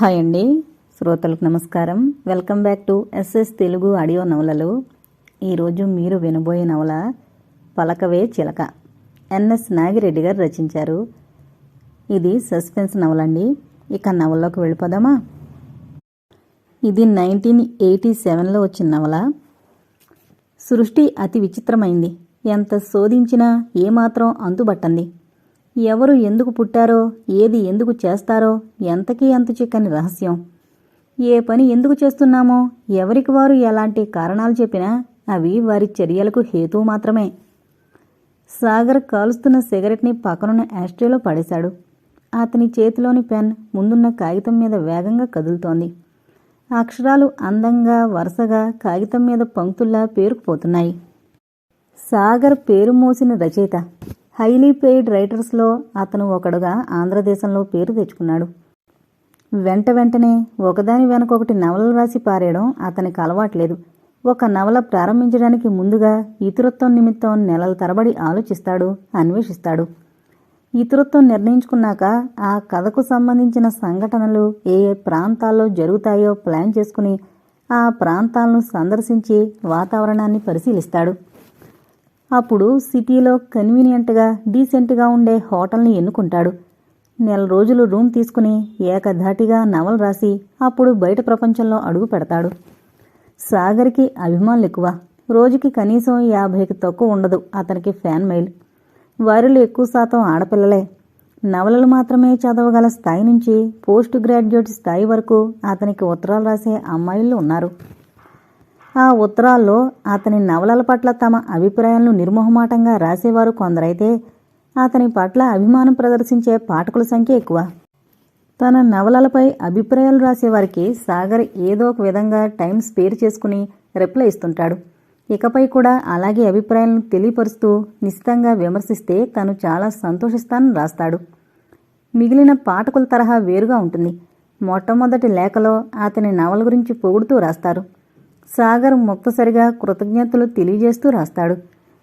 Hi అండి. శ్రోతలకు నమస్కారం. Welcome back to SS Telugu audio నవలలు. ఈరోజు మీరు వినబోయే నవల పలకవే చిలక. ఎన్ఎస్ నాగిరెడ్డి గారు రచించారు. ఇది సస్పెన్స్ నవలండి. ఇక నవల్లోకి వెళ్ళిపోదామా? ఇది నైన్టీన్ ఎయిటీ సెవెన్లో వచ్చిన నవల. సృష్టి అతి విచిత్రమైంది. ఎంత శోధించినా ఏమాత్రం అంతుబట్టంది. ఎవరు ఎందుకు పుట్టారో ఏది ఎందుకు చేస్తారో ఎంతకీ ఎంత చిక్కని రహస్యం. ఏ పని ఎందుకు చేస్తున్నామో ఎవరికి వారు ఎలాంటి కారణాలు చెప్పినా అవి వారి చర్యలకు హేతువు మాత్రమే. సాగర్ కాలుస్తున్న సిగరెట్ని పక్కనున్న యాస్ట్రేలో పడేశాడు. అతని చేతిలోని పెన్ ముందున్న కాగితం మీద వేగంగా కదులుతోంది. అక్షరాలు అందంగా వరుసగా కాగితం మీద పంక్తుల్లా పేరుకుపోతున్నాయి. సాగర్ పేరు మోసిన రచయిత. హైలీ పెయిడ్ రైటర్స్లో అతను ఒకడుగా ఆంధ్రదేశంలో పేరు తెచ్చుకున్నాడు. వెంట వెంటనే ఒకదాని వెనకొకటి నవలలు రాసి పారేయడం అతనికి అలవాట్లేదు. ఒక నవల ప్రారంభించడానికి ముందుగా ఇతరత్వం నిమిత్తం నెలల తరబడి ఆలోచిస్తాడు అన్వేషిస్తాడు. ఇతరత్వం నిర్ణయించుకున్నాక ఆ కథకు సంబంధించిన సంఘటనలు ఏ ఏ ప్రాంతాల్లో జరుగుతాయో ప్లాన్ చేసుకుని ఆ ప్రాంతాలను సందర్శించి వాతావరణాన్ని పరిశీలిస్తాడు. అప్పుడు సిటీలో కన్వీనియంట్గా డీసెంట్గా ఉండే హోటల్ని ఎన్నుకుంటాడు. నెల రోజులు రూమ్ తీసుకుని ఏకధాటిగా నవల రాసి అప్పుడు బయట ప్రపంచంలో అడుగు పెడతాడు. సాగర్కి అభిమానులు ఎక్కువ. రోజుకి కనీసం యాభైకి తక్కువ ఉండదు అతనికి ఫ్యాన్ మెయిల్ వారిలో ఎక్కువ శాతం ఆడపిల్లలే. నవలలు మాత్రమే చదవగల స్థాయి నుంచి పోస్ట్ గ్రాడ్యుయేట్ స్థాయి వరకు అతనికి ఉత్తరాలు రాసే అమ్మాయిలు ఉన్నారు. ఆ ఉత్తరాల్లో అతని నవలల పట్ల తమ అభిప్రాయాలను నిర్మోహమాటంగా రాసేవారు కొందరైతే అతని పట్ల అభిమానం ప్రదర్శించే పాఠకుల సంఖ్య ఎక్కువ. తన నవలలపై అభిప్రాయాలు రాసేవారికి సాగర్ ఏదో ఒక విధంగా టైం స్పేర్ చేసుకుని రిప్లై ఇస్తుంటాడు. ఇకపై కూడా అలాగే అభిప్రాయాలను తెలియపరుస్తూ నిశ్చితంగా విమర్శిస్తే తను చాలా సంతోషిస్తానని రాస్తాడు. మిగిలిన పాఠకుల తరహా వేరుగా ఉంటుంది. మొట్టమొదటి లేఖలో అతని నవల గురించి పొగుడుతూ రాస్తారు. సాగర్ ముక్తసరిగా కృతజ్ఞతలు తెలియజేస్తూ రాస్తాడు.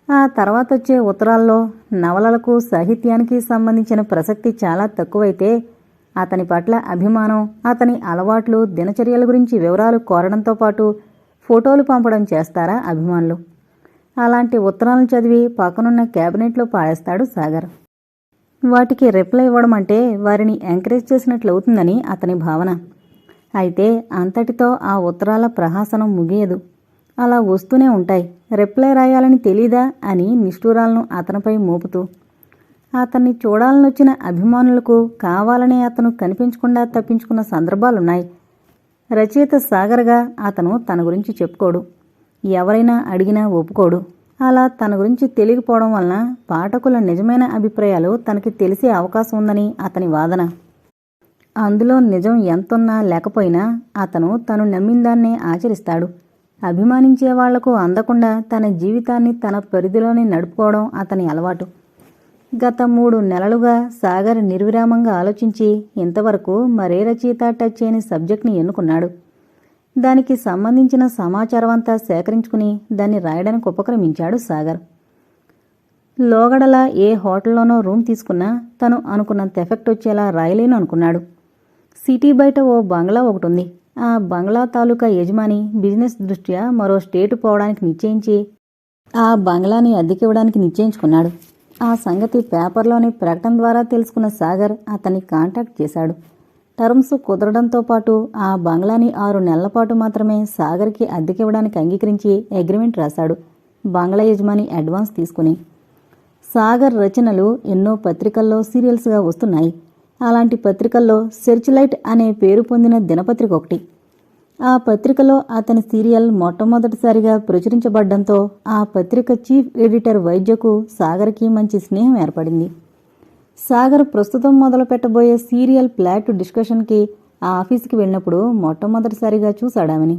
ఆ తర్వాత వచ్చే ఉత్తరాల్లో నవలలకు సాహిత్యానికి సంబంధించిన ప్రసక్తి చాలా తక్కువైతే అతని పట్ల అభిమానం అతని అలవాట్లు దినచర్యల గురించి వివరాలు కోరడంతో పాటు ఫోటోలు పంపడం చేస్తారా అభిమానులు. అలాంటి ఉత్తరాలను చదివి పక్కనున్న క్యాబినెట్లో పాడేస్తాడు సాగర్. వాటికి రిప్లై ఇవ్వడం అంటే వారిని ఎంకరేజ్ చేసినట్లు అవుతుందని అతని భావన. అయితే అంతటితో ఆ ఉత్తరాల ప్రహాసనం ముగియదు. అలా వస్తూనే ఉంటాయి. రిప్లై రాయాలని తెలీదా అని నిష్ఠూరాలను అతనిపై మోపుతూ. అతన్ని చూడాలనొచ్చిన అభిమానులకు కావాలనే అతను కనిపించకుండా తప్పించుకున్న సందర్భాలున్నాయి. రచయిత సాగర్గా అతను తన గురించి చెప్పుకోడు. ఎవరైనా అడిగినా ఒప్పుకోడు. అలా తన గురించి తెలియకపోవడం వలన పాఠకుల నిజమైన అభిప్రాయాలు తనకి తెలిసే అవకాశం ఉందని అతని వాదన. అందులో నిజం ఎంతున్నా లేకపోయినా అతను తను నమ్మిందాన్నే ఆచరిస్తాడు. అభిమానించే వాళ్ళకు అందకుండా తన జీవితాన్ని తన పరిధిలోనే నడుపుకోవడం అతని అలవాటు. గత మూడు నెలలుగా సాగర్ నిర్విరామంగా ఆలోచించి ఇంతవరకు మరే రచయిత టచ్ చేయని సబ్జెక్ట్ని ఎన్నుకున్నాడు. దానికి సంబంధించిన సమాచారం అంతా సేకరించుకుని దాన్ని రాయడానికి ఉపక్రమించాడు సాగర్. లోగడల ఏ హోటల్లోనో రూమ్ తీసుకున్నా తను అనుకున్నంత ఎఫెక్ట్ వచ్చేలా రాయలేను అనుకున్నాడు. సిటీ బయట ఓ బంగ్లా ఒకటి ఉంది ఆ బంగ్లా తాలూకా యజమాని బిజినెస్ దృష్ట్యా మరో స్టేటు పోవడానికి నిశ్చయించి ఆ బంగ్లాని అద్దెకివ్వడానికి నిశ్చయించుకున్నాడు. ఆ సంగతి పేపర్లోని ప్రకటన ద్వారా తెలుసుకున్న సాగర్ అతన్ని కాంటాక్ట్ చేశాడు. టర్మ్స్ కుదరడంతో పాటు ఆ బంగ్లాని ఆరు నెలల పాటు మాత్రమే సాగర్కి అద్దెకివ్వడానికి అంగీకరించి అగ్రిమెంట్ రాశాడు బంగ్లా యజమాని అడ్వాన్స్ తీసుకుని. సాగర్ రచనలు ఎన్నో పత్రికల్లో సీరియల్స్గా వస్తున్నాయి. అలాంటి పత్రికల్లో సెర్చ్ లైట్ అనే పేరు పొందిన దినపత్రిక ఒకటి. ఆ పత్రికలో అతని సీరియల్ మొట్టమొదటిసారిగా ప్రచురించబడ్డంతో ఆ పత్రిక చీఫ్ ఎడిటర్ వైద్యకు సాగర్కి మంచి స్నేహం ఏర్పడింది. సాగర్ ప్రస్తుతం మొదలు పెట్టబోయే సీరియల్ ప్లాట్ డిస్కషన్కి ఆ ఆఫీస్కి వెళ్ళినప్పుడు మొట్టమొదటిసారిగా చూశాడామని.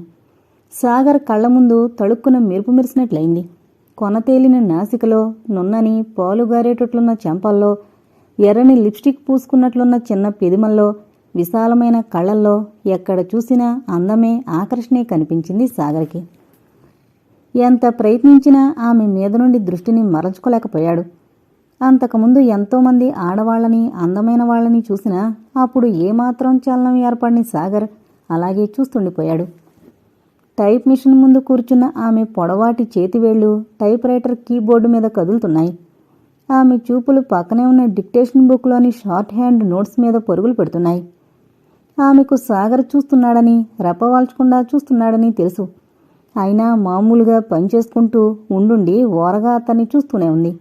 సాగర్ కళ్ళ ముందు తళుక్కున మెరుపు మెరిసినట్లయింది. కొనతేలిన నాసికలో నున్నని పాలుగారేటట్లున్న చెంపల్లో ఎర్రని లిప్స్టిక్ పూసుకున్నట్లున్న చిన్న పెదిమల్లో విశాలమైన కళ్ళల్లో ఎక్కడ చూసినా అందమే ఆకర్షణే కనిపించింది సాగర్కి. ఎంత ప్రయత్నించినా ఆమె మీద నుండి దృష్టిని మరల్చుకోలేకపోయాడు. అంతకుముందు ఎంతోమంది ఆడవాళ్ళని అందమైన వాళ్ళని చూసినా అప్పుడు ఏమాత్రం చలనం ఏర్పడిన సాగర్ అలాగే చూస్తుండిపోయాడు. టైప్ మిషన్ ముందు కూర్చున్న ఆమె పొడవాటి చేతివేళ్ళు టైప్ రైటర్ కీబోర్డు మీద కదులుతున్నాయి. ఆమె చూపులు పక్కనే ఉన్న డిక్టేషన్ బుక్లోని షార్ట్ హ్యాండ్ నోట్స్ మీద పరుగులు పెడుతున్నాయి. ఆమెకు సాగర్ చూస్తున్నాడని రెప్పవాల్చకుండా చూస్తున్నాడని తెలుసు. అయినా మామూలుగా పనిచేసుకుంటూ ఉండుండి ఓరగా అతన్ని చూస్తూనే ఉంది.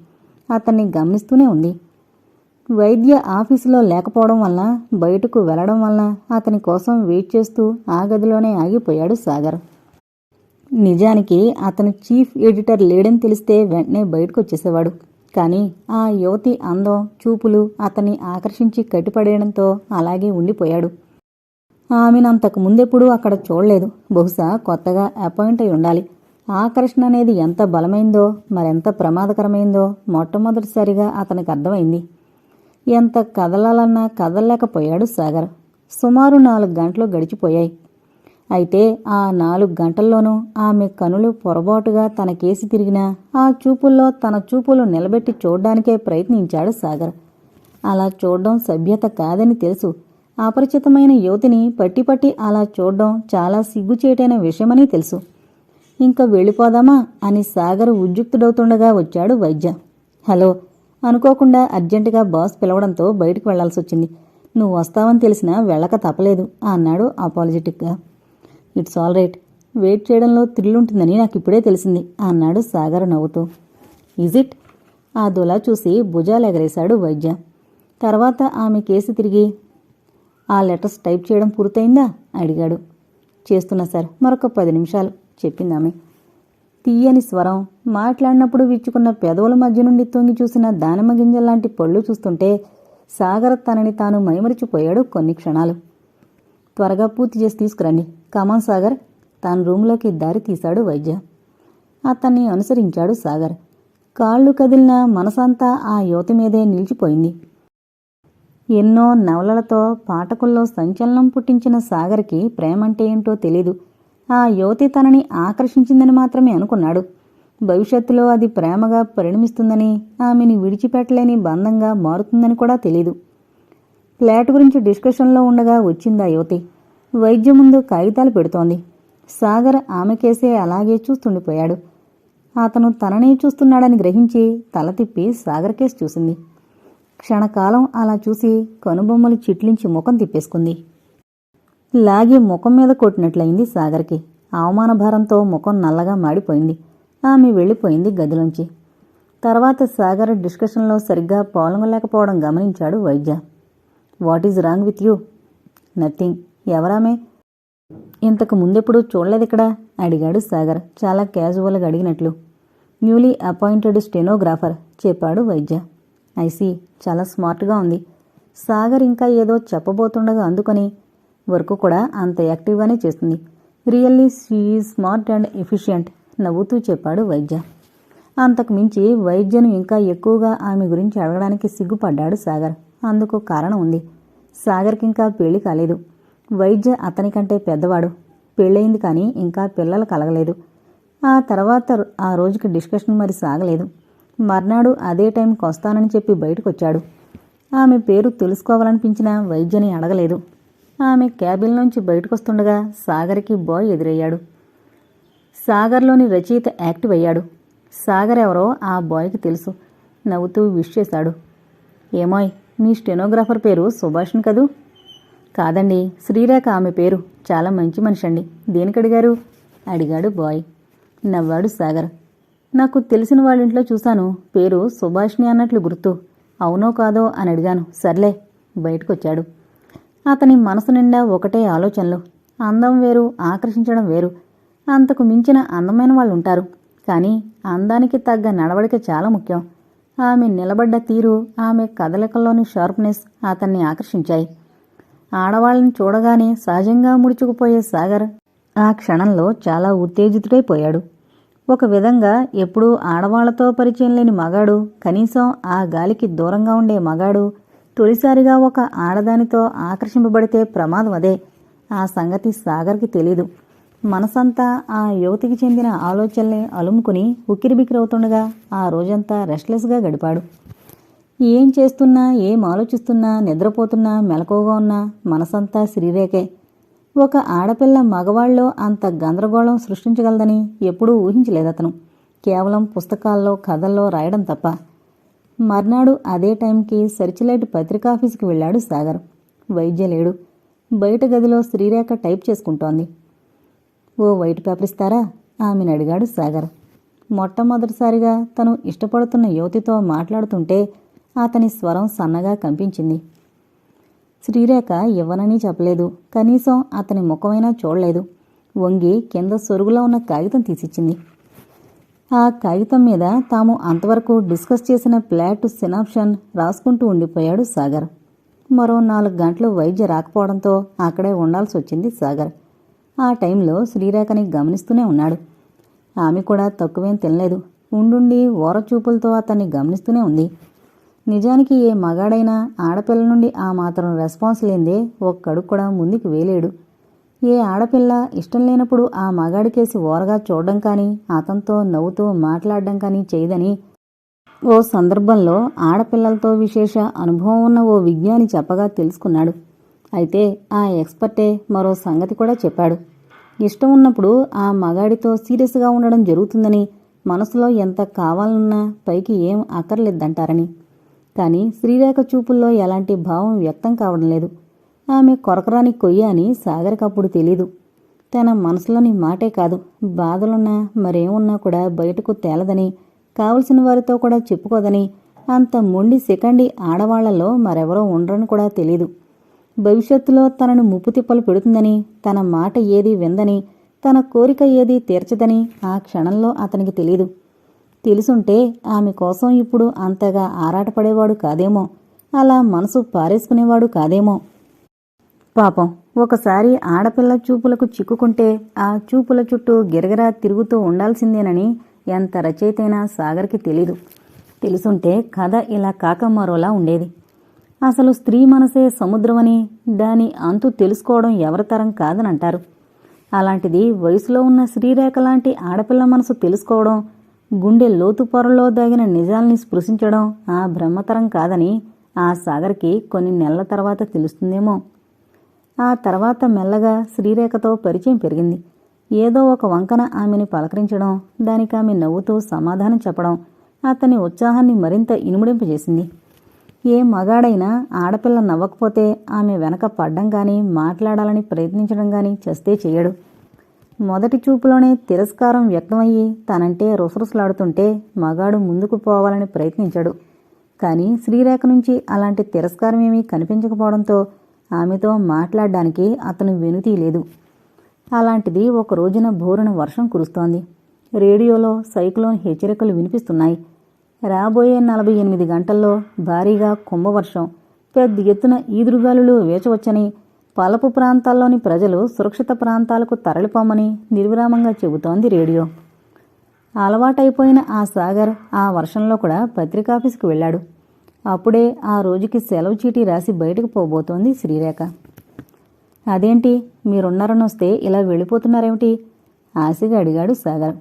అతన్ని గమనిస్తూనే ఉంది. వైద్య ఆఫీసులో లేకపోవడం వల్ల బయటకు వెళ్ళడం వల్ల అతని కోసం వెయిట్ చేస్తూ ఆ గదిలోనే ఆగిపోయాడు సాగర్. నిజానికి అతను చీఫ్ ఎడిటర్ లేడని తెలిస్తే వెంటనే బయటకు వచ్చేసేవాడు. కానీ ఆ యువతి అందం చూపులు అతన్ని ఆకర్షించి కట్టిపడేయడంతో అలాగే ఉండిపోయాడు. ఆమెను అంతకు ముందెప్పుడూ అక్కడ చూడలేదు. బహుశా కొత్తగా అపాయింట్ అయి ఉండాలి. ఆకర్షణ అనేది ఎంత బలమైందో మరెంత ప్రమాదకరమైందో మొట్టమొదటిసారిగా అతనికి అర్థమైంది. ఎంత కదలాలన్నా కదలలేకపోయాడు సాగర్. సుమారు నాలుగు గంటలు గడిచిపోయాయి. అయితే ఆ నాలుగు గంటల్లోనూ ఆమె కనులు పొరపాటుగా తన కేసి తిరిగినా ఆ చూపుల్లో తన చూపులు నిలబెట్టి చూడ్డానికే ప్రయత్నించాడు సాగర్. అలా చూడడం సభ్యత కాదని తెలుసు. అపరిచితమైన యువతిని పట్టి పట్టి అలా చూడడం చాలా సిగ్గుచేటైన విషయమని తెలుసు. ఇంకా వెళ్ళిపోదామా? అని సాగర్ ఉద్యుక్తుడవుతుండగా వచ్చాడు వైద్య. హలో అనుకోకుండా అర్జెంటుగా బాస్ పిలవడంతో బయటకు వెళ్ళాల్సి వచ్చింది నువ్వు వస్తావని తెలిసినా వెళ్ళక తప్పలేదు అన్నాడు అపాలజెటిక్గా. It's all right. వెయిట్ చేయడంలో థ్రిల్ ఉంటుందని నాకు ఇప్పుడే తెలిసింది అన్నాడు సాగర్ నవ్వుతూ. Is it? ఆ దులా చూసి భుజాలెగరేశాడు వైద్య. తర్వాత ఆమె కేసు తిరిగి ఆ లెటర్స్ టైప్ చేయడం పూర్తయిందా? అడిగాడు. చేస్తున్నా సార్ మరొక పది నిమిషాలు చెప్పింది ఆమె. తీయని స్వరం. మాట్లాడినప్పుడు విచ్చుకున్న పెదవుల మధ్య నుండి తొంగి చూసిన దానిమ్మ గింజల్లాంటి పళ్ళు చూస్తుంటే సాగర్ తనని తాను మైమరిచిపోయాడు కొన్ని క్షణాలు. త్వరగా పూర్తి చేసి తీసుకురండి. కమాన్ సాగర్ తన రూంలోకి దారి తీశాడు వైద్య అతన్ని అనుసరించాడు సాగర్. కాళ్ళు కదిలిన మనసంతా ఆ యువతి మీదే నిలిచిపోయింది. ఎన్నో నవలలతో పాఠకుల్లో సంచలనం పుట్టించిన సాగర్కి ప్రేమంటే ఏంటో తెలీదు. ఆ యువతి తనని ఆకర్షించిందని మాత్రమే అనుకున్నాడు. భవిష్యత్తులో అది ప్రేమగా పరిణమిస్తుందని ఆమెని విడిచిపెట్టలేని బంధంగా మారుతుందని కూడా తెలీదు. ఫ్లాట్ గురించి డిస్కషన్లో ఉండగా వచ్చింది ఆ యువతి. వైద్యం ముందు కాగితాలు పెడుతోంది. సాగర్ ఆమెకేసే అలాగే చూస్తుండిపోయాడు. అతను తననే చూస్తున్నాడని గ్రహించి తల తిప్పి సాగర్ కేసు చూసింది. క్షణకాలం అలా చూసి కనుబొమ్మలు చిట్లించి ముఖం తిప్పేసుకుంది. లాగి ముఖం మీద కొట్టినట్లయింది సాగర్కి. అవమాన భారంతో ముఖం నల్లగా మాడిపోయింది. ఆమె వెళ్ళిపోయింది గదిలోంచి. తర్వాత సాగర్ డిస్కషన్లో సరిగ్గా పాల్గొనలేకపోవడం గమనించాడు Vaidya. What is wrong with you? Nothing. ఎవరామే? ఇంతకు ముందెప్పుడు చూడలేదు ఇక్కడ అడిగాడు సాగర్ చాలా క్యాజువల్గా అడిగినట్లు. న్యూలీ అపాయింటెడ్ స్టెనోగ్రాఫర్ చెప్పాడు వైద్య. ఐసీ చాలా స్మార్ట్గా ఉంది. సాగర్ ఇంకా ఏదో చెప్పబోతుండగా అందుకొని వర్క్ కూడా అంత యాక్టివ్గానే చేస్తుంది. Really she smart and efficient నవ్వుతూ చెప్పాడు వైద్య. అంతకు మించి వైద్యను ఇంకా ఎక్కువగా ఆమె గురించి అడగడానికి సిగ్గుపడ్డాడు సాగర్. అందుకు కారణం ఉంది. సాగర్కి ఇంకా పెళ్ళి కాలేదు. వైద్య అతనికంటే పెద్దవాడు. పెళ్ళయింది కానీ ఇంకా పిల్లలు కలగలేదు. ఆ తర్వాత ఆ రోజుకి డిస్కషన్ మరి సాగలేదు. మర్నాడు అదే టైంకి వస్తానని చెప్పి బయటకొచ్చాడు. ఆమె పేరు తెలుసుకోవాలనిపించిన వైద్యని అడగలేదు. ఆమె క్యాబిన్ నుంచి బయటకొస్తుండగా సాగర్కి బాయ్ ఎదురయ్యాడు. సాగర్లోని రచయిత యాక్టివ్ అయ్యాడు. సాగర్ ఎవరో ఆ బాయ్కి తెలుసు. నవ్వుతూ విష్ చేశాడు. ఏమోయ్ మీ స్టెనోగ్రాఫర్ పేరు సుభాష్ని కదూ? కాదండి శ్రీరేఖ ఆమె పేరు చాలా మంచి మనిషి అండి దేనికి అడిగారు అడిగాడు బాయ్. నవ్వాడు సాగర్. నాకు తెలిసిన వాళ్ళ ఇంట్లో చూశాను పేరు సుభాష్ని అన్నట్లు గుర్తు. అవునో కాదో అని అడిగాను. సర్లే బయటకొచ్చాడు. అతని మనసు నిండా ఒకటే ఆలోచనలు. అందం వేరు ఆకర్షించడం వేరు. అంతకు మించిన అందమైన వాళ్ళు ఉంటారు కానీ అందానికి తగ్గ నడవడిక చాలా ముఖ్యం. ఆమె నిలబడ్డ తీరు ఆమె కదలికల్లోని షార్ప్నెస్ అతన్ని ఆకర్షించాయి. ఆడవాళ్ళని చూడగానే సహజంగా ముడుచుకుపోయే సాగర్ ఆ క్షణంలో చాలా ఉత్తేజితుడైపోయాడు ఒక విధంగా ఎప్పుడూ ఆడవాళ్ళతో పరిచయం లేని మగాడు కనీసం ఆ గాలికి దూరంగా ఉండే మగాడు తొలిసారిగా ఒక ఆడదానితో ఆకర్షింపబడితే ప్రమాదం అదే. ఆ సంగతి సాగర్కి తెలీదు. మనసంతా ఆ యువతికి చెందిన ఆలోచనల్ని అలుముకుని ఉక్కిరిబిక్కిరవుతుండగా ఆ రోజంతా రెస్ట్లెస్గా గడిపాడు. ఏం చేస్తున్నా ఏం ఆలోచిస్తున్నా నిద్రపోతున్నా మెలకువగా ఉన్నా మనసంతా శ్రీరేఖే ఒక ఆడపిల్ల మగవాళ్ళలో అంత గందరగోళం సృష్టించగలదని ఎప్పుడూ ఊహించలేదతను. కేవలం పుస్తకాల్లో కథల్లో రాయడం తప్ప. మర్నాడు అదే టైంకి సెర్చిలైట్ పత్రికాఫీసుకి వెళ్ళాడు సాగర్. వైద్య లేడు. బయట గదిలో శ్రీరేఖ టైప్ చేసుకుంటోంది. ఓ వైట్ పేపర్ ఇస్తారా? ఆమెను అడిగాడు సాగర్. మొట్టమొదటిసారిగా తను ఇష్టపడుతున్న యువతితో మాట్లాడుతుంటే అతని స్వరం సన్నగా కంపించింది. శ్రీరేఖ ఇవ్వనని చెప్పలేదు. కనీసం అతని ముఖమైనా చూడలేదు. వంగి కింద సొరుగులో ఉన్న కాగితం తీసిచ్చింది. ఆ కాగితం మీద తాము అంతవరకు డిస్కస్ చేసిన ప్లాట్ సినాప్షన్ రాసుకుంటూ ఉండిపోయాడు సాగర్. మరో నాలుగు గంటలు వైద్య రాకపోవడంతో అక్కడే ఉండాల్సి వచ్చింది సాగర్. ఆ టైంలో శ్రీరేఖని గమనిస్తూనే ఉన్నాడు. ఆమె కూడా తక్కువేం తినలేదు. ఉండుండి ఓరచూపులతో అతన్ని గమనిస్తూనే ఉంది. నిజానికి ఏ మగాడైనా ఆడపిల్ల నుండి ఆ మాత్రం రెస్పాన్స్ లేదే ఒక్కడు కూడా ముందుకు వేలేడు. ఏ ఆడపిల్ల ఇష్టం లేనప్పుడు ఆ మగాడికేసి ఓరగా చూడడం కానీ అతనితో నవ్వుతూ మాట్లాడడం కానీ చేయదని ఓ సందర్భంలో ఆడపిల్లలతో విశేష అనుభవం ఉన్న ఓ విజ్ఞాని చెప్పగా తెలుసుకున్నాడు. అయితే ఆ ఎక్స్పర్టే మరో సంగతి కూడా చెప్పాడు. ఇష్టం ఉన్నప్పుడు ఆ మగాడితో సీరియస్గా ఉండడం జరుగుతుందని మనసులో ఎంత కావాలన్నా పైకి ఏం అక్కర్లేదంటారని. కానీ శ్రీరేఖ చూపుల్లో ఎలాంటి భావం వ్యక్తం కావడం లేదు. ఆమె కొరకరాని కొయ్య అని సాగర్కప్పుడు తెలీదు. తన మనసులోని మాటే కాదు బాధలున్నా మరేమున్నా కూడా బయటకు తేలదని కావలసిన వారితో కూడా చెప్పుకోదని అంత మొండి సెకండి ఆడవాళ్ళలో మరెవరో ఉండరని కూడా తెలీదు. భవిష్యత్తులో తనను ముప్పు తిప్పలు పెడుతుందని తన మాట ఏది విందని తన కోరిక ఏది తీర్చదని ఆ క్షణంలో అతనికి తెలీదు. తెలుసుంటే ఆమె కోసం ఇప్పుడు అంతగా ఆరాటపడేవాడు కాదేమో. అలా మనసు పారేసుకునేవాడు కాదేమో. పాపం ఒకసారి ఆడపిల్ల చూపులకు చిక్కుకుంటే ఆ చూపుల చుట్టూ గిరగిరా తిరుగుతూ ఉండాల్సిందేనని ఎంత రచయితైనా సాగర్కి తెలీదు. తెలుసుంటే కథ ఇలా కాక మరోలా ఉండేది. అసలు స్త్రీ మనసే సముద్రమని దాని అంతు తెలుసుకోవడం ఎవరితరం కాదని అంటారు అలాంటిది వయసులో ఉన్న శ్రీరేఖ లాంటి ఆడపిల్ల మనసు తెలుసుకోవడం గుండె లోతు పొరలో దాగిన నిజాల్ని స్పృశించడం ఆ బ్రహ్మతరం కాదని ఆ సాగర్కి కొన్ని నెలల తర్వాత తెలుస్తుందేమో. ఆ తర్వాత మెల్లగా శ్రీరేఖతో పరిచయం పెరిగింది. ఏదో ఒక వంకన ఆమెని పలకరించడం దానికి ఆమె నవ్వుతూ సమాధానం చెప్పడం అతని ఉత్సాహాన్ని మరింత ఇనుముడింపజేసింది. ఏ మగాడైనా ఆడపిల్ల నవ్వకపోతే ఆమె వెనక పడ్డం కానీ మాట్లాడాలని ప్రయత్నించడం కానీ చేస్తే చేయడు. మొదటి చూపులోనే తిరస్కారం వ్యక్తమయ్యి తనంటే రుసరుసలాడుతుంటే మగాడు ముందుకు పోవాలని ప్రయత్నించాడు. కానీ శ్రీరేఖ నుంచి అలాంటి తిరస్కారమేమీ కనిపించకపోవడంతో ఆమెతో మాట్లాడడానికి అతను వెనుతీ లేదు. అలాంటిది ఒక రోజున బోరున వర్షం కురుస్తోంది. రేడియోలో సైక్లోన్ హెచ్చరికలు వినిపిస్తున్నాయి. రాబోయే నలభై ఎనిమిది గంటల్లో భారీగా కుంభవర్షం పెద్ద ఎత్తున ఈదురుగాలులు వేచవచ్చని పలపు ప్రాంతాల్లోని ప్రజలు సురక్షిత ప్రాంతాలకు తరలిపోమని నిర్విరామంగా చెబుతోంది రేడియో. అలవాటైపోయిన ఆ సాగర్ ఆ వర్షంలో కూడా పత్రికాఫీసుకు వెళ్ళాడు. అప్పుడే ఆ రోజుకి సెలవు చీటీ రాసి బయటకు పోబోతోంది శ్రీరేఖ. అదేంటి? మీరున్నారని వస్తే ఇలా వెళ్ళిపోతున్నారేమిటి? ఆశగా అడిగాడు సాగర్.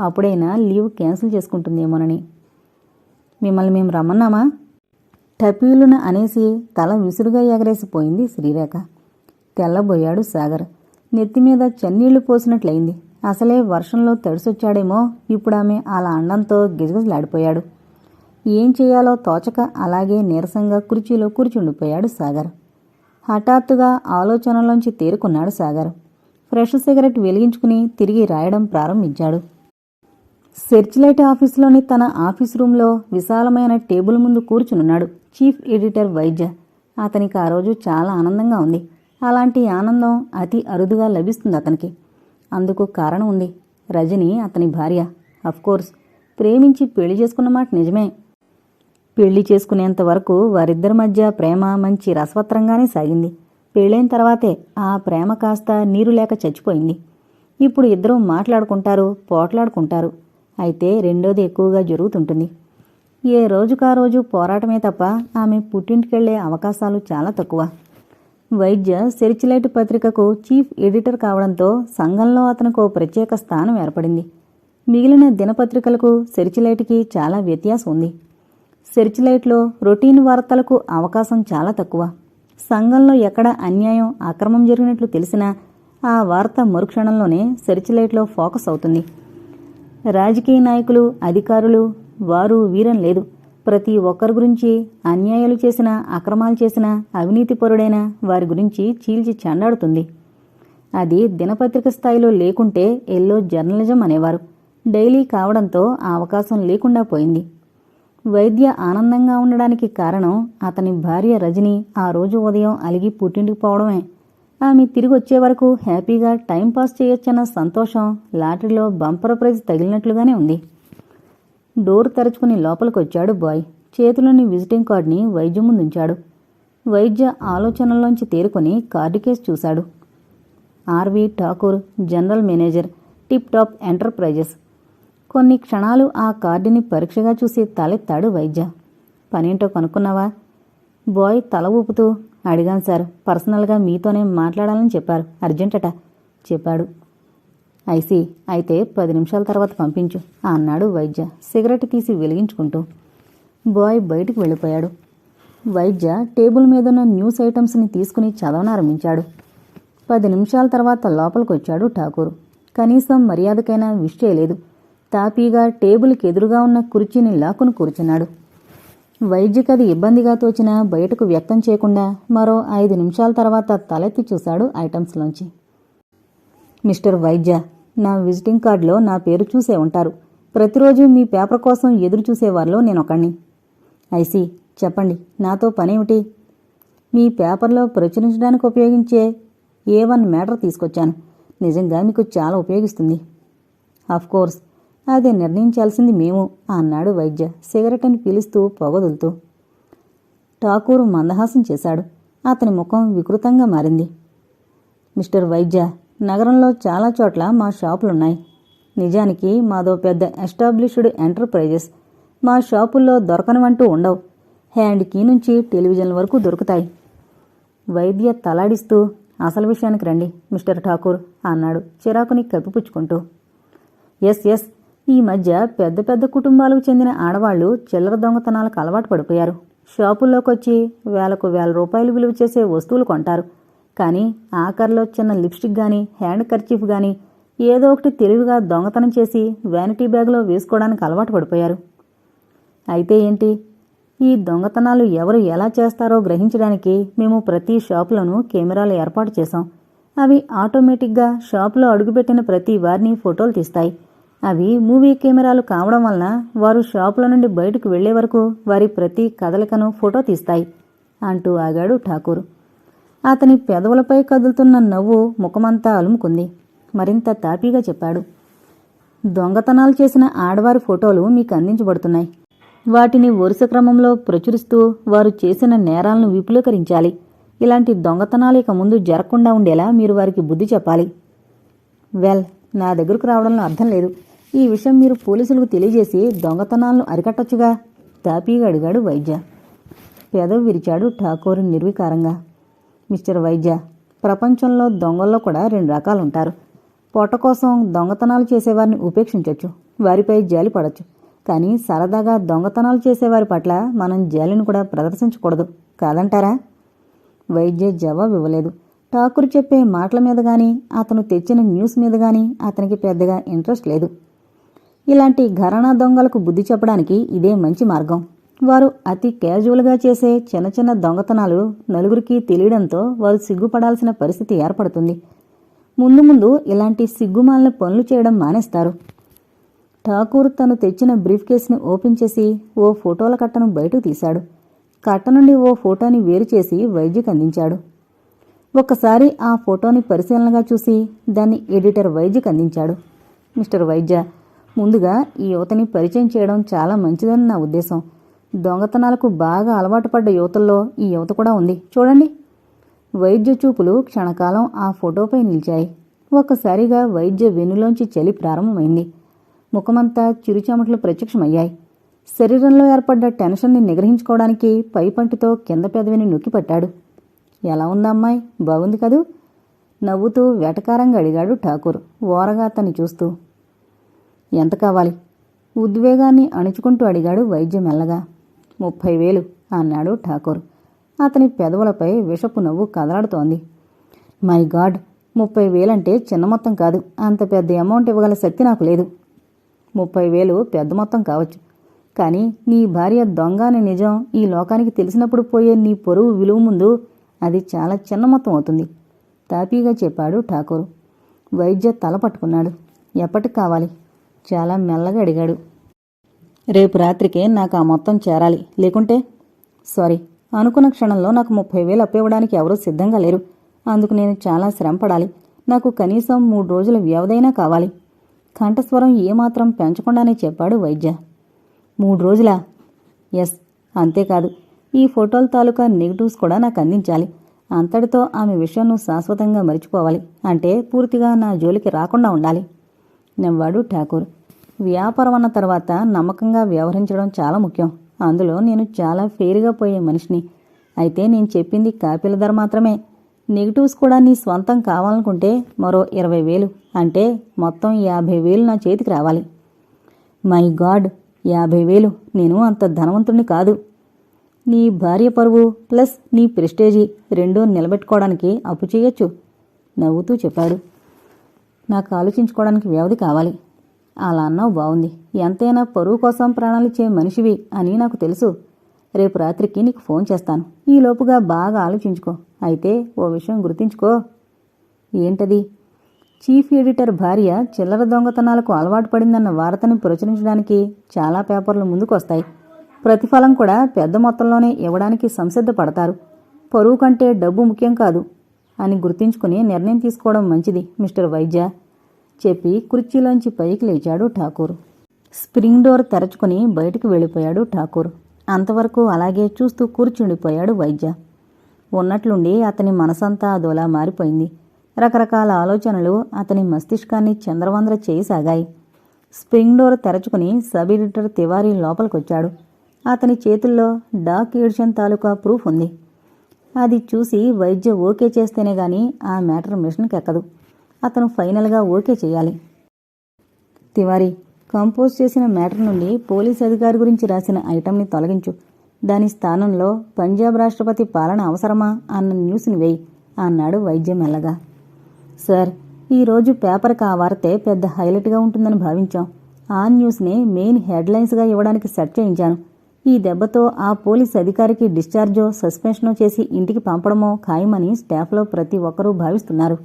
అప్పుడైనా లీవ్ క్యాన్సిల్ చేసుకుంటుందేమోనని. మిమ్మల్ని మేము రమ్మన్నామా? టపీలున అనేసి తల విసురుగా ఎగరేసిపోయింది శ్రీరేఖ. తెల్లబోయాడు సాగర్. నెత్తిమీద చన్నీళ్ళు పోసినట్లయింది. అసలే వర్షంలో తడిసొచ్చాడేమో. ఇప్పుడు ఆమె అలా అండంతో గిజగిజలాడిపోయాడు. ఏం చేయాలో తోచక అలాగే నీరసంగా కుర్చీలో కూర్చుండిపోయాడు సాగర్. హఠాత్తుగా ఆలోచనలోంచి తేరుకున్నాడు సాగర్. ఫ్రెష్ సిగరెట్ వెలిగించుకుని తిరిగి రాయడం ప్రారంభించాడు. సెర్చ్లైట్ ఆఫీసులోని తన ఆఫీస్ రూంలో విశాలమైన టేబుల్ ముందు కూర్చునున్నాడు చీఫ్ ఎడిటర్ వైద్య అతనికి ఆ రోజు చాలా ఆనందంగా ఉంది. అలాంటి ఆనందం అతి అరుదుగా లభిస్తుంది అతనికి. అందుకు కారణం ఉంది. రజని అతని భార్య. అఫ్కోర్స్ ప్రేమించి పెళ్ళి చేసుకున్న మాట నిజమే. పెళ్ళి చేసుకునేంత వరకు వారిద్దరి మధ్య ప్రేమ మంచి రసవత్రంగానే సాగింది. పెళ్ళైన తర్వాతే ఆ ప్రేమ కాస్త నీరు లేక చచ్చిపోయింది. ఇప్పుడు ఇద్దరూ మాట్లాడుకుంటారు పోట్లాడుకుంటారు. అయితే రెండోది ఎక్కువగా జరుగుతుంటుంది. ఏ రోజుకా రోజు పోరాటమే తప్ప ఆమె పుట్టింటికెళ్ళే అవకాశాలు చాలా తక్కువ. వైద్య సెర్చిలైట్ పత్రికకు చీఫ్ ఎడిటర్ కావడంతో సంఘంలో అతనికి ఓ ప్రత్యేక స్థానం ఏర్పడింది. మిగిలిన దినపత్రికలకు సెర్చిలైట్కి చాలా వ్యత్యాసం ఉంది. సెర్చిలైట్లో రొటీన్ వార్తలకు అవకాశం చాలా తక్కువ. సంఘంలో ఎక్కడ అన్యాయం అక్రమం జరిగినట్లు తెలిసినా ఆ వార్త మరుక్షణంలోనే సెర్చిలైట్లో ఫోకస్ అవుతుంది. రాజకీయ నాయకులు అధికారులు వారు వీరం లేదు. ప్రతి ఒక్కరి గురించి అన్యాయాలు చేసిన అక్రమాలు చేసిన అవినీతిపరుడైన వారి గురించి చీల్చి చెండాడుతుంది. అది దినపత్రిక స్థాయిలో లేకుంటే ఎల్లో జర్నలిజం అనేవారు. డైలీ కావడంతో ఆ అవకాశం లేకుండా పోయింది. వైద్య ఆనందంగా ఉండడానికి కారణం అతని భార్య రజని ఆ రోజు ఉదయం అలిగి పుట్టింటికి పోవడమే. ఆమె తిరిగి వచ్చే వరకు హ్యాపీగా టైంపాస్ చేయొచ్చన్న సంతోషం లాటరీలో బంపర్ ప్రైజ్ తగిలినట్లుగానే ఉంది. డోర్ తెరుచుకుని లోపలికి వచ్చాడు బాయ్. చేతిలోని విజిటింగ్ కార్డుని వైద్యం ముందుంచాడు. వైద్య ఆలోచనల్లోంచి తేరుకొని కార్డు కేసు చూశాడు. RV Thakur general manager tip top enterprises. కొన్ని క్షణాలు ఆ కార్డుని పరీక్షగా చూసి తలెత్తాడు వైద్య. పనేంటో కనుక్కున్నావా? బాయ్ తల ఊపుతూ అడిగాను సార్ పర్సనల్గా మీతోనే మాట్లాడాలని చెప్పారు. అర్జెంటట చెప్పాడు. ఐసి అయితే పది నిమిషాల తర్వాత పంపించు అన్నాడు వైద్య. సిగరెట్ తీసి వెలిగించుకుంటూ. బాయ్ బయటికి వెళ్ళిపోయాడు. వైద్య టేబుల్ మీదున్న న్యూస్ ఐటమ్స్ని తీసుకుని చదవనారంభించాడు పది నిమిషాల తర్వాత లోపలికి వచ్చాడు ఠాకూర్. కనీసం మర్యాదకైనా విష్ చేయలేదు. తాపీగా టేబుల్కి ఎదురుగా ఉన్న కుర్చీని లాక్కుని కూర్చున్నాడు. వైద్యకది ఇబ్బందిగా తోచినా బయటకు వ్యక్తం చేయకుండా మరో ఐదు నిమిషాల తర్వాత తలెత్తి చూశాడు ఐటమ్స్లోంచి. మిస్టర్ వైద్య. నా విజిటింగ్ కార్డులో నా పేరు చూసే ఉంటారు. ప్రతిరోజు మీ పేపర్ కోసం ఎదురు చూసేవారిలో నేనొకణ్ణి ఐసి చెప్పండి. నాతో పనేమిటి? మీ పేపర్లో ప్రచురించడానికి ఉపయోగించే ఏ వన్ మ్యాటర్ తీసుకొచ్చాను. నిజంగా మీకు చాలా ఉపయోగిస్తుంది. కోర్స్. అది నిర్ణయించాల్సింది మేము అన్నాడు వైద్య సిగరెట్ అని పీలుస్తూ పొగదులుతూ ఠాకూర్ మందహాసం చేశాడు. అతని ముఖం వికృతంగా మారింది. మిస్టర్ వైద్య నగరంలో చాలా చోట్ల మా షాపులున్నాయి. నిజానికి మాదో పెద్ద ఎస్టాబ్లిష్డ్ ఎంటర్ప్రైజెస్. మా షాపుల్లో దొరకనివంటూ ఉండవు. హ్యాండ్ కీ నుంచి టెలివిజన్ వరకు దొరుకుతాయి. వైద్య తలాడిస్తూ అసలు విషయానికి రండి మిస్టర్ ఠాకూర్ అన్నాడు చిరాకుని కప్పిపుచ్చుకుంటూ. Yes yes. ఈ మధ్య పెద్ద పెద్ద కుటుంబాలకు చెందిన ఆడవాళ్ళు చిల్లర దొంగతనాలకు అలవాటు పడిపోయారు. షాపుల్లోకొచ్చి వేలకు వేల రూపాయలు విలువ చేసే వస్తువులు కొంటారు. కానీ ఆఖరిలో చిన్న లిప్స్టిక్ కానీ హ్యాండ్ కర్చీఫ్ కానీ ఏదో ఒకటి తెలివిగా దొంగతనం చేసి వ్యానిటీ బ్యాగ్లో వేసుకోవడానికి అలవాటు పడిపోయారు. అయితే ఏంటి? ఈ దొంగతనాలు ఎవరు ఎలా చేస్తారో గ్రహించడానికి మేము ప్రతి షాపులోనూ కెమెరాలు ఏర్పాటు చేశాం. అవి ఆటోమేటిక్గా షాపులో అడుగుపెట్టిన ప్రతి వారిని ఫోటోలు తీస్తాయి. అవి మూవీ కెమెరాలు కావడం వలన వారు షాపుల నుండి బయటకు వెళ్ళే వరకు వారి ప్రతి కదలికను ఫోటో తీస్తాయి అంటూ ఆగాడు ఠాకూర్. అతని పెదవులపై కదులుతున్న నవ్వు ముఖమంతా అలుముకుంది. మరింత తాపీగా చెప్పాడు. దొంగతనాలు చేసిన ఆడవారి ఫోటోలు మీకు అందించబడుతున్నాయి. వాటిని వరుస క్రమంలో ప్రచురిస్తూ వారు చేసిన నేరాలను విపులీకరించాలి. ఇలాంటి దొంగతనాలు ఇక ముందు జరగకుండా ఉండేలా మీరు వారికి బుద్ధి చెప్పాలి. వెల్ నా దగ్గరకు రావడంలో అర్థం లేదు. ఈ విషయం మీరు పోలీసులకు తెలియజేసి దొంగతనాలను అరికట్టొచ్చుగా? తాపీగా అడిగాడు వైద్య. పెదవి విరిచాడు ఠాకూర్ నిర్వికారంగా. మిస్టర్ వైద్య. ప్రపంచంలో దొంగల్లో కూడా రెండు రకాలు ఉంటారు పొట్ట కోసం దొంగతనాలు చేసేవారిని ఉపేక్షించవచ్చు వారిపై జాలి పడవచ్చు కానీ సరదాగా దొంగతనాలు చేసేవారి పట్ల మనం జాలిని కూడా ప్రదర్శించకూడదు. కాదంటారా? వైద్య జవాబు ఇవ్వలేదు. ఠాకూర్ చెప్పే మాటల మీద కానీ అతను తెచ్చిన న్యూస్ మీద కానీ అతనికి పెద్దగా ఇంట్రెస్ట్ లేదు. ఇలాంటి ఘరానా దొంగలకు బుద్ధి చెప్పడానికి ఇదే మంచి మార్గం. వారు అతి క్యాజువల్గా చేసే చిన్న చిన్న దొంగతనాలు నలుగురికి తెలియడంతో వారు సిగ్గుపడాల్సిన పరిస్థితి ఏర్పడుతుంది. ముందు ముందు ఇలాంటి సిగ్గుమాలిన పనులు చేయడం మానేస్తారు. ఠాకూర్ తను తెచ్చిన బ్రీఫ్ కేసుని ఓపెన్ చేసి ఓ ఫోటోల కట్టను బయటకు తీశాడు. కట్ట నుండి ఓ ఫోటోని వేరు చేసి వైద్యకు అందించాడు. ఒక్కసారి ఆ ఫోటోని పరిశీలనగా చూసి దాన్ని ఎడిటర్ వైద్యకు అందించాడు. మిస్టర్ వైద్య ముందుగా ఈ యువతని పరిచయం చేయడం చాలా మంచిదని నా ఉద్దేశం. దొంగతనాలకు బాగా అలవాటు పడ్డ యువతల్లో ఈ యువత కూడా ఉంది. చూడండి. వైద్య చూపులు క్షణకాలం ఆ ఫోటోపై నిలిచాయి. ఒక్కసారిగా వైద్య వెన్నులోంచి చలి ప్రారంభమైంది. ముఖమంతా చిరుచెమటలు ప్రత్యక్షమయ్యాయి. శరీరంలో ఏర్పడ్డ టెన్షన్ని నిగ్రహించుకోవడానికి పైపంటితో కింద పెదవిని నొక్కిపట్టాడు. ఎలా ఉందమ్మాయి బాగుంది కదూ? నవ్వుతూ వెటకారంగా అడిగాడు ఠాకూర్ ఓరగా అతన్ని చూస్తూ. ఎంత కావాలి? ఉద్వేగాన్ని అణుచుకుంటూ అడిగాడు వైద్యం మెల్లగా. ముప్పై వేలు అన్నాడు ఠాకూర్. అతని పెదవులపై విషపు నవ్వు కదలాడుతోంది. మై గాడ్ ముప్పై వేలంటే చిన్న మొత్తం కాదు. అంత పెద్ద అమౌంట్ ఇవ్వగల శక్తి నాకు లేదు. ముప్పై వేలు పెద్ద మొత్తం కావచ్చు. కానీ నీ భార్య దొంగ అని నిజం ఈ లోకానికి తెలిసినప్పుడు పోయే నీ పొరుగు విలువ ముందు అది చాలా చిన్న మొత్తం అవుతుంది. తాపీగా చెప్పాడు ఠాకూర్. వైద్య తల పట్టుకున్నాడు. ఎప్పటికి కావాలి? చాలా మెల్లగా అడిగాడు. రేపు రాత్రికే నాకు ఆ మొత్తం చేరాలి. లేకుంటే సారీ అనుకున్న క్షణంలో నాకు ముప్పై వేలు అప్పివ్వడానికి ఎవరూ సిద్ధంగా లేరు. అందుకు నేను చాలా శ్రమ పడాలి నాకు కనీసం మూడు రోజుల వ్యవధైనా కావాలి. కంఠస్వరం ఏమాత్రం పెంచకుండానే చెప్పాడు వైద్య. మూడు రోజులా? ఎస్ అంతేకాదు. ఈ ఫోటోల తాలూకా నెగిటివ్స్ కూడా నాకు అందించాలి. అంతటితో ఆమె విషయం నువ్వు శాశ్వతంగా మరిచిపోవాలి. అంటే పూర్తిగా నా జోలికి రాకుండా ఉండాలి. నవ్వాడు ఠాకూర్. వ్యాపారం అన్న తర్వాత నమ్మకంగా వ్యవహరించడం చాలా ముఖ్యం. అందులో నేను చాలా ఫెయిర్గా పోయే మనిషిని. అయితే నేను చెప్పింది కాపీల ధర మాత్రమే. నెగిటివ్స్ కూడా నీ స్వంతం కావాలనుకుంటే మరో ఇరవై వేలు. అంటే మొత్తం యాభై వేలు నా చేతికి రావాలి. మై గాడ్ యాభై వేలు. నేను అంత ధనవంతుణ్ణి కాదు. నీ భార్య పరువు ప్లస్ నీ ప్రెస్టేజీ రెండూ నిలబెట్టుకోవడానికి అప్పు చేయొచ్చు. నవ్వుతూ చెప్పాడు. నాకు ఆలోచించుకోవడానికి వ్యవధి కావాలి. అలా అన్నావు బాగుంది ఎంతైనా పరువు కోసం ప్రాణాలిచ్చే మనిషివి అని నాకు తెలుసు. రేపు రాత్రికి నీకు ఫోన్ చేస్తాను. ఈలోపుగా బాగా ఆలోచించుకో. అయితే ఓ విషయం గుర్తించుకో. ఏంటది? చీఫ్ ఎడిటర్ భార్య చిల్లర దొంగతనాలకు అలవాటు పడిందన్న వార్తను ప్రచురించడానికి చాలా పేపర్లు ముందుకొస్తాయి. ప్రతిఫలం కూడా పెద్ద మొత్తంలోనే ఇవ్వడానికి సంసిద్ధపడతారు. పరువు కంటే డబ్బు ముఖ్యం కాదు అని గుర్తించుకుని నిర్ణయం తీసుకోవడం మంచిది మిస్టర్ వైద్య చెప్పి కుర్చీలోంచి పైకి లేచాడు ఠాకూర్. స్ప్రింగ్ డోర్ తెరచుకుని బయటకు వెళ్ళిపోయాడు ఠాకూర్. అంతవరకు అలాగే చూస్తూ కూర్చుండిపోయాడు వైద్య. ఉన్నట్లుండి అతని మనసంతా అదోలా మారిపోయింది. రకరకాల ఆలోచనలు అతని మస్తిష్కాన్ని చంద్రవంద్ర చేయసాగాయి. స్ప్రింగ్ డోర్ తెరచుకుని సబ్ ఎడిటర్ తివారీ లోపలికొచ్చాడు. అతని చేతుల్లో డాక్ ఎడిషన్ తాలూకా ప్రూఫ్ ఉంది. అది చూసి వైద్య ఓకే చేస్తేనే గాని ఆ మ్యాటర్ మిషన్కి ఎక్కదు అతను ఫైనల్గా ఓకే చేయాలి. తివారి కంపోజ్ చేసిన మ్యాటర్ నుండి పోలీస్ అధికారి గురించి రాసిన ఐటమ్ని తొలగించు. దాని స్థానంలో పంజాబ్ రాష్ట్రపతి పాలన అవసరమా అన్న న్యూస్ని వేయి అన్నాడు వైద్యం మెల్లగా. సార్ ఈరోజు పేపర్కి ఆ వార్తే పెద్ద హైలైట్గా ఉంటుందని భావించాం. ఆ న్యూస్ని మెయిన్ హెడ్లైన్స్గా ఇవ్వడానికి సెట్ చేయించాను. ఈ దెబ్బతో ఆ పోలీస్ అధికారికి డిశ్చార్జో సస్పెన్షనో చేసి ఇంటికి పంపడమో ఖాయమని స్టాఫ్లో ప్రతి ఒక్కరూ భావిస్తున్నారు.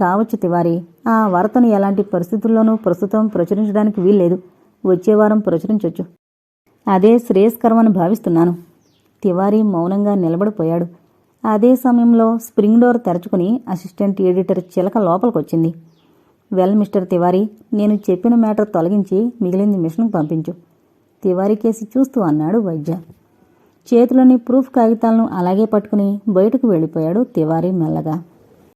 కావచ్చు తివారీ. ఆ వార్తను ఎలాంటి పరిస్థితుల్లోనూ ప్రస్తుతం ప్రచురించడానికి వీల్లేదు. వచ్చే వారం ప్రచురించొచ్చు. అదే శ్రేయస్కరమని భావిస్తున్నాను. తివారీ మౌనంగా నిలబడిపోయాడు. అదే సమయంలో స్ప్రింగ్ డోర్ తెరచుకుని అసిస్టెంట్ ఎడిటర్ చిలక లోపలికొచ్చింది. వెల్ మిస్టర్ తివారీ నేను చెప్పిన మ్యాటర్ తొలగించి మిగిలింది మిషన్కు పంపించు. తివారీ కేసి చూస్తూ అన్నాడు వైద్య. చేతిలోని ప్రూఫ్ కాగితాలను అలాగే పట్టుకుని బయటకు వెళ్ళిపోయాడు తివారీ మెల్లగా.